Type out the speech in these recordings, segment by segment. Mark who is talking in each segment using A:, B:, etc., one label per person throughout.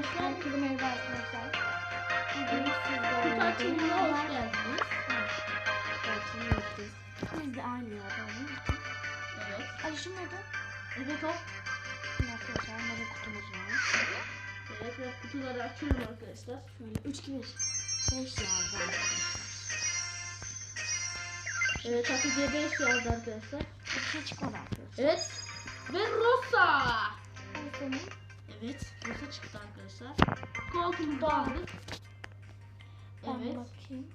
A: arkadaşlar.
B: Herkese merhaba arkadaşlar. Bugün
A: Kutu
B: sizlerle
A: açılımına hoş geldiniz.
B: geldiniz. Biz de aynı yerde.
A: Evet.
B: Alışım mıydı?
A: Evet o.
B: Arkadaşlar böyle kutumuz var.
A: Evet ve kutuları açıyorum arkadaşlar.
B: Şöyle 3 2 5 5 yazdı arkadaşlar.
A: Evet Hatice 5 yazdı arkadaşlar.
B: Bir şey çıkmadı arkadaşlar.
A: Evet. Ve Rosa. Çıktı arkadaşlar. Koltuğumuzu aldık. Evet.
B: bakayım.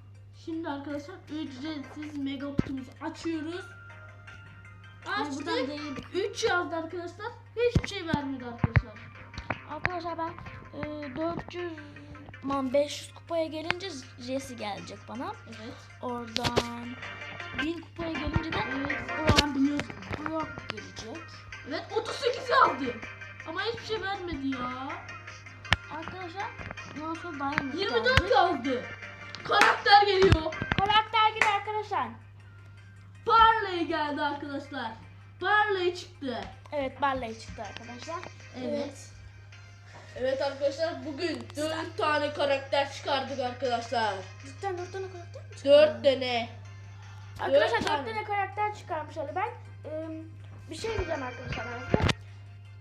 A: Şimdi arkadaşlar ücretsiz mega kutumuzu açıyoruz. Açtık.
B: değil.
A: 3 yazdı arkadaşlar. Hiçbir şey vermedi arkadaşlar.
B: Arkadaşlar ben e, 400 man 500 kupaya gelince Jesse gelecek bana.
A: Evet.
B: Oradan 1000 kupaya gelince de
A: Evet. Oradan biliyorsun.
B: Brock gelecek.
A: Evet 38 yazdı. Ama hiçbir şey vermedi ya.
B: Arkadaşlar ondan sonra Diamond
A: 24
B: geldi.
A: yazdı. Karakter geliyor.
B: Karakter gibi arkadaşlar.
A: Barley geldi arkadaşlar. Barley çıktı.
B: Evet Barley çıktı arkadaşlar.
A: Evet. Evet arkadaşlar bugün 4 tane karakter çıkardık arkadaşlar.
B: Cidden 4 tane karakter mi çıktı?
A: 4 tane.
B: Arkadaşlar
A: Dört
B: 4
A: tane.
B: karakter çıkarmış Ali Berk. Ee, bir şey diyeceğim arkadaşlar ben.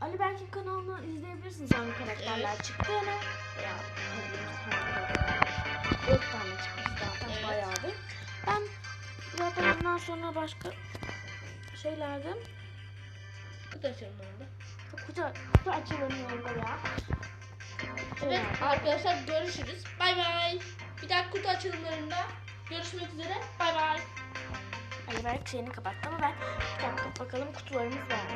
B: Ali Berk'in kanalını izleyebilirsiniz hangi karakterler çıktığını. Ya, Dört tane çıkmış zaten
A: Evet.
B: bayağı bir. Ben zaten ondan sonra başka şeylerde
A: Kutu açalım orada.
B: kutu, kutu açılımı yolda ya.
A: Evet arkadaşlar görüşürüz. Bay bay. Bir dahaki kutu açılımlarında görüşmek üzere. Bay bay.
B: Ali Berk şeyini kapattı ama ben kapattık bakalım kutularımız var.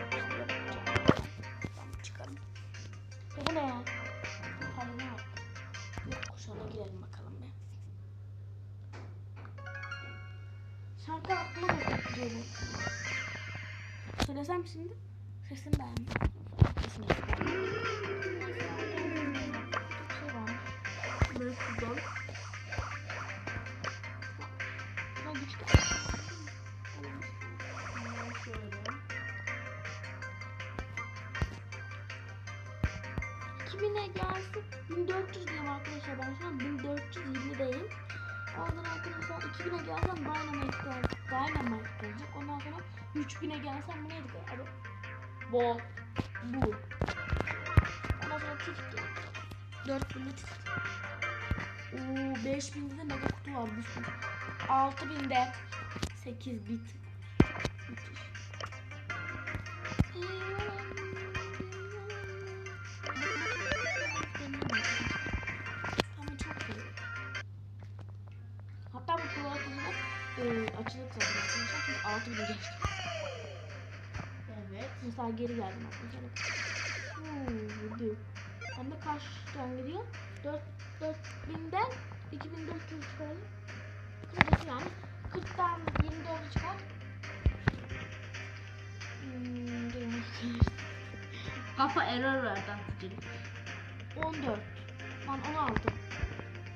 B: Söylesem şimdi? Sesini beğendim. 2000'e gelsin 1400 diyeyim arkadaşlar ben şu an 1420'deyim. Ondan arkadaşlar 2000'e gelsem Dynamite gelecek. Dynamite gelecek. Ondan sonra 3000'e gelsem bu neydi? Abi,
A: Bol.
B: bu. Ondan sonra gelecek. 4000'de tilt. Oo 5000'de de mega kutu var bir sürü. 6000'de 8 bit. Müthiş. Hatta bu kulaklığı e, açılıp arkadaşlar çünkü 6 bile geçti.
A: Evet.
B: Mesela geri geldim arkadaşlar. Hmm, vurdu. Hem de kaçtan gidiyor? 4 4000'den 2400 çıkaralım. Kırmızı yani 40'tan 24'ü çıkar. Hmm.
A: Kafa error verdi Hatice'nin.
B: 14. Lan 16.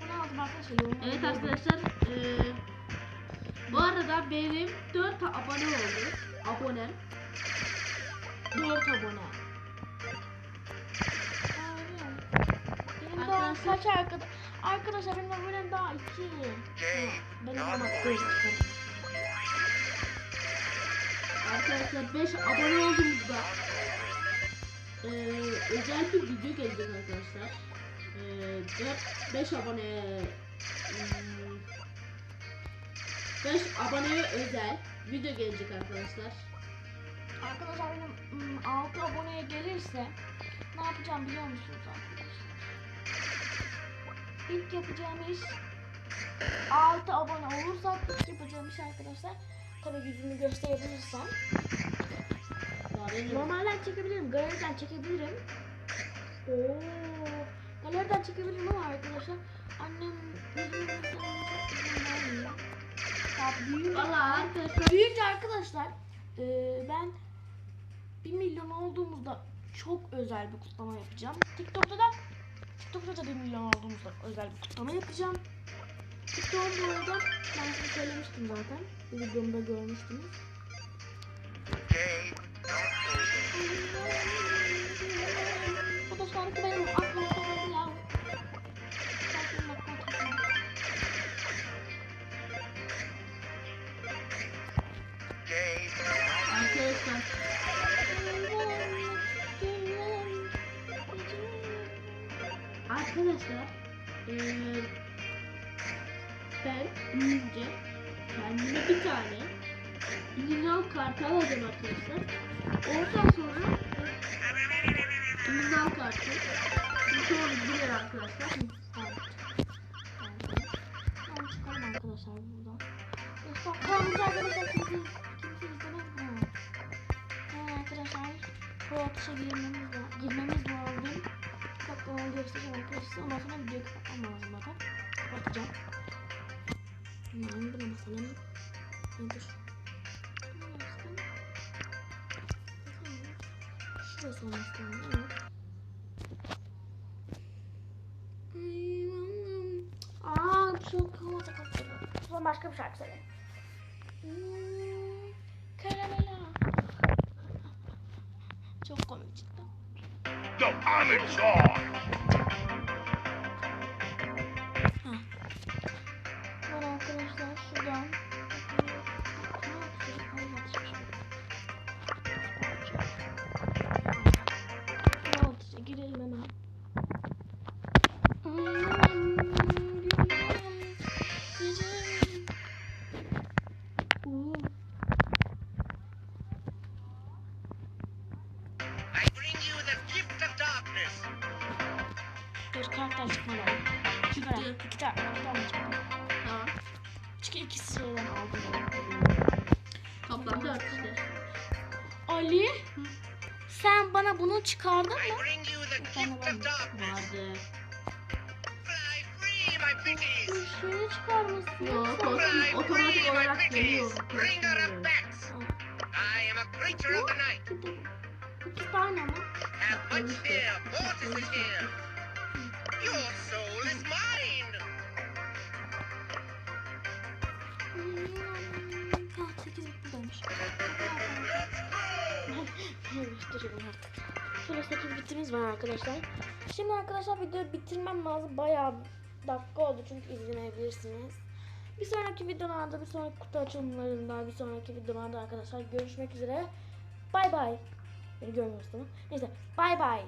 B: 16 arkadaşlar yorumlara
A: Evet arkadaşlar. eee, bu arada benim 4 abone oldu. Abonem.
B: 4 abone. Benim daha kaç arkadaş? Arkadaşlar benim abonem daha 2. Benim ama 4.
A: Arkadaşlar 5 abone olduğumuzda eee özel bir video gelecek arkadaşlar. Eee 4 5 abone 5 aboneye özel video gelecek arkadaşlar.
B: Arkadaşlar benim 6 aboneye gelirse ne yapacağım biliyor musunuz arkadaşlar? İlk yapacağım iş 6 abone olursak ilk yapacağım iş arkadaşlar tabii yüzümü gösterebilirsem Normalden çekebilirim, galeriden çekebilirim. Oo, galeriden çekebilirim ama arkadaşlar annem yüzümü göstermeye çok izin vermiyor. Ya büyüyünce,
A: Valla arkadaşlar
B: büyüyünce arkadaşlar e, ben 1 milyon olduğumuzda çok özel bir kutlama yapacağım. TikTok'ta da TikTok'ta da 1 milyon olduğumuzda özel bir kutlama yapacağım. TikTok'un bu arada ben size söylemiştim zaten. Bu videomda görmüştünüz. Bu da şarkı benim aklıma takıldı ya.
A: Arkadaşlar eee ben büyüyünce kendime bir tane İngilizce kartı alacağım arkadaşlar. Ondan sonra İngilizce kartı sonra bilir arkadaşlar.
B: Ben çıkalım arkadaşlar buradan. Yoksa kanalımıza arkadaşlar kimse, kimse izlemez arkadaşlar pro atışa girmemiz, girmemiz lazım. Bana göstereceğim arkadaşlar. Ondan sonra videoyu kapatmam lazım zaten. Kapatacağım. Yani buna bakalım. Nedir? Şurası olması lazım. Çok. O zaman başka bir şarkı söyle. Hmm, Karamela. Çok komik. I'm in charge. İki tane. İki tane. Çünkü ikisi şeyden aldım.
A: Toplam 4 işte.
B: Ali. Sen bana bunu çıkardın mı?
C: Of darkness.
A: Vardı.
B: Şeyi çıkarmışsın.
A: Yok,
B: Sen-
A: kostüm otomatik olarak geliyor.
C: Bringer of bats.
B: Gösterelim artık. Şöyle 8 bitimiz var arkadaşlar. Şimdi arkadaşlar videoyu bitirmem lazım. Bayağı dakika oldu çünkü izlemeyebilirsiniz. Bir sonraki videolarda, bir sonraki kutu açılımlarında, bir sonraki videolarda arkadaşlar görüşmek üzere. Bay bay. Beni görmüyorsunuz değil? Neyse bay bay.